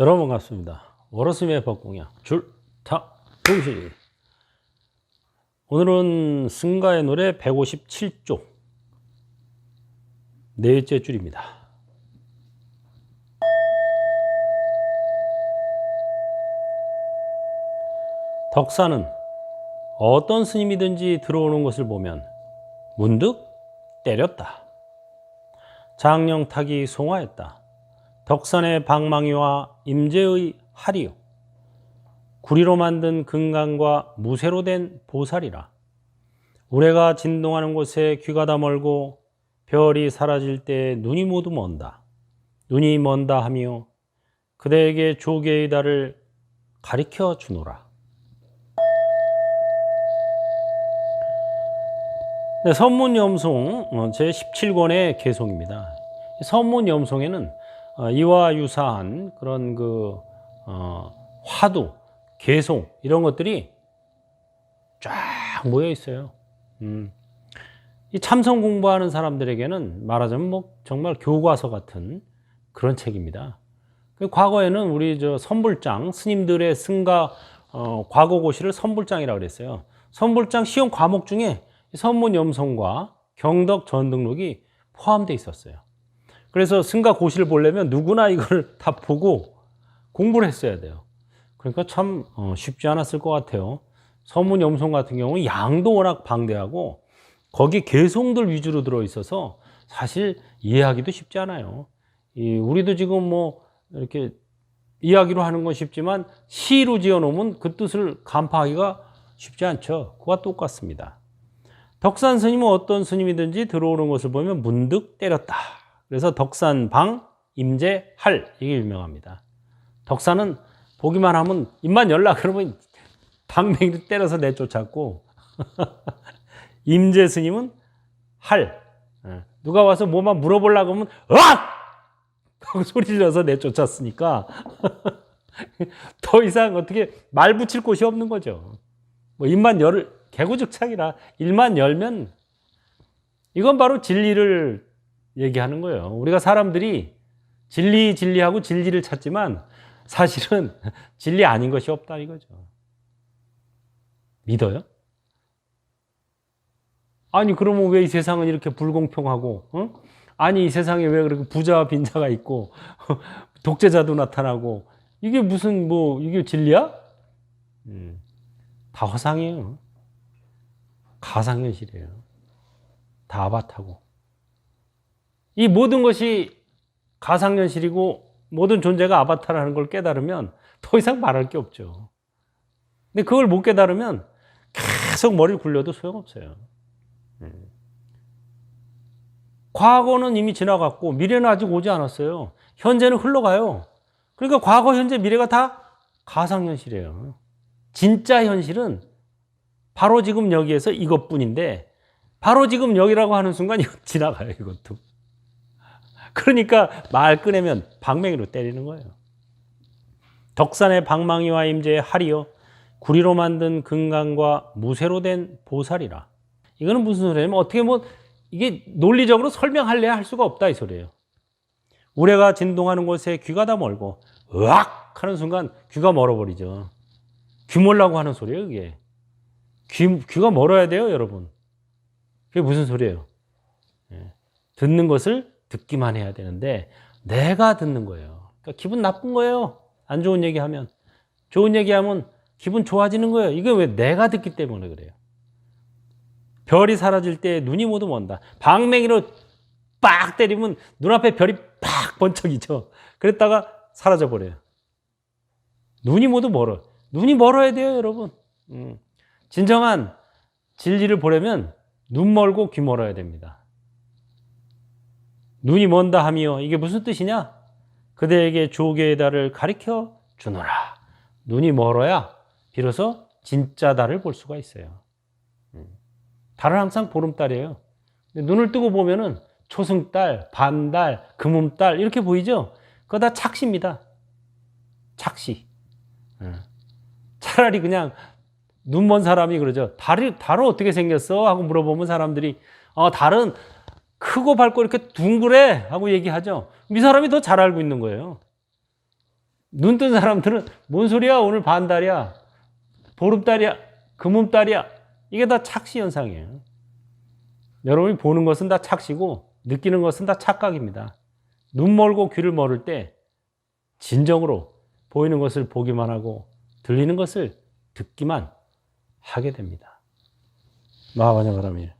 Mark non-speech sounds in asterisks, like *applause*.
여러분 반갑습니다. 월호스미의 법공약 줄타 동시 오늘은 승가의 노래 157쪽 넷째 줄입니다. 덕사는 어떤 스님이든지 들어오는 것을 보면 문득 때렸다. 장령탁이 송화했다. 덕산의 방망이와 임재의 활이요. 구리로 만든 금강과 무쇠로 된 보살이라. 우레가 진동하는 곳에 귀가 다 멀고 별이 사라질 때 눈이 모두 먼다. 눈이 먼다 하며 그대에게 조개의 달을 가리켜 주노라. 네, 선문염송 제 17권의 개송입니다. 선문염송에는 어, 이와 유사한 그런 그 어, 화두, 개송 이런 것들이 쫙 모여 있어요. 음. 이 참선 공부하는 사람들에게는 말하자면 뭐 정말 교과서 같은 그런 책입니다. 그 과거에는 우리 저 선불장 스님들의 승가 어, 과거고시를 선불장이라고 그랬어요. 선불장 시험 과목 중에 선문 염성과 경덕 전등록이 포함되어 있었어요. 그래서 승가 고시를 보려면 누구나 이걸 *laughs* 다 보고 공부를 했어야 돼요. 그러니까 참 어, 쉽지 않았을 것 같아요. 서문 염송 같은 경우는 양도 워낙 방대하고 거기 개송들 위주로 들어 있어서 사실 이해하기도 쉽지 않아요. 이 우리도 지금 뭐 이렇게 이야기로 하는 건 쉽지만 시로 지어 놓으면 그 뜻을 간파하기가 쉽지 않죠. 그와 똑같습니다. 덕산 스님은 어떤 스님이든지 들어오는 것을 보면 문득 때렸다. 그래서 덕산 방, 임재, 할 이게 유명합니다. 덕산은 보기만 하면 입만 열라 그러면 방맹이를 때려서 내쫓았고 *laughs* 임재 스님은 할 예. 누가 와서 뭐만 물어보려고 하면 으악! 하고 소리 질러서 내쫓았으니까 *laughs* 더 이상 어떻게 말 붙일 곳이 없는 거죠. 뭐 입만 열 개구죽창이라 일만 열면 이건 바로 진리를 얘기하는 거예요. 우리가 사람들이 진리 진리하고 진리를 찾지만 사실은 *laughs* 진리 아닌 것이 없다 이거죠. 믿어요? 아니 그러면 왜 이 세상은 이렇게 불공평하고 어? 아니 이 세상에 왜 그렇게 부자와 빈자가 있고 *laughs* 독재자도 나타나고 이게 무슨 뭐 이게 진리야? 음, 다 허상이에요. 가상현실이에요. 다 아바타고. 이 모든 것이 가상현실이고 모든 존재가 아바타라는 걸 깨달으면 더 이상 말할 게 없죠. 근데 그걸 못 깨달으면 계속 머리를 굴려도 소용없어요. 음. 과거는 이미 지나갔고 미래는 아직 오지 않았어요. 현재는 흘러가요. 그러니까 과거, 현재, 미래가 다 가상현실이에요. 진짜 현실은 바로 지금 여기에서 이것뿐인데 바로 지금 여기라고 하는 순간 이거 *laughs* 지나가요, 이것도. 그러니까 말 꺼내면 방맹이로 때리는 거예요. 덕산의 방망이와 임재의 할이요 구리로 만든 금강과 무쇠로 된 보살이라. 이거는 무슨 소리냐면 어떻게 뭐 이게 논리적으로 설명할래야 할 수가 없다 이 소리예요. 우레가 진동하는 곳에 귀가 다 멀고 으악 하는 순간 귀가 멀어버리죠. 귀 멀라고 하는 소리예요, 그게. 귀, 귀가 멀어야 돼요, 여러분. 그게 무슨 소리예요? 예. 듣는 것을 듣기만 해야 되는데 내가 듣는 거예요. 그러니까 기분 나쁜 거예요. 안 좋은 얘기하면. 좋은 얘기하면 기분 좋아지는 거예요. 이게 왜 내가 듣기 때문에 그래요. 별이 사라질 때 눈이 모두 먼다. 방맹이로 빡 때리면 눈앞에 별이 팍 번쩍이죠. 그랬다가 사라져 버려요. 눈이 모두 멀어. 눈이 멀어야 돼요, 여러분. 음. 진정한 진리를 보려면 눈 멀고 귀 멀어야 됩니다. 눈이 먼다 하며 이게 무슨 뜻이냐? 그대에게 조개의 달을 가리켜 주노라. 눈이 멀어야 비로소 진짜 달을 볼 수가 있어요. 음. 달은 항상 보름달이에요. 눈을 뜨고 보면은 초승달, 반달, 금음달 이렇게 보이죠? 그거 다 착시입니다. 착시. 음. 차라리 그냥 눈먼 사람이 그러죠. 달이, 달은 어떻게 생겼어? 하고 물어보면 사람들이, 어, 달은 크고 밝고 이렇게 둥그래 하고 얘기하죠. 이 사람이 더 잘 알고 있는 거예요. 눈 뜬 사람들은 뭔 소리야? 오늘 반달이야. 보름달이야. 금음달이야. 이게 다 착시 현상이에요. 여러분이 보는 것은 다 착시고 느끼는 것은 다 착각입니다. 눈 멀고 귀를 멀을 때 진정으로 보이는 것을 보기만 하고 들리는 것을 듣기만 하게 됩니다. 마하바냐 바람이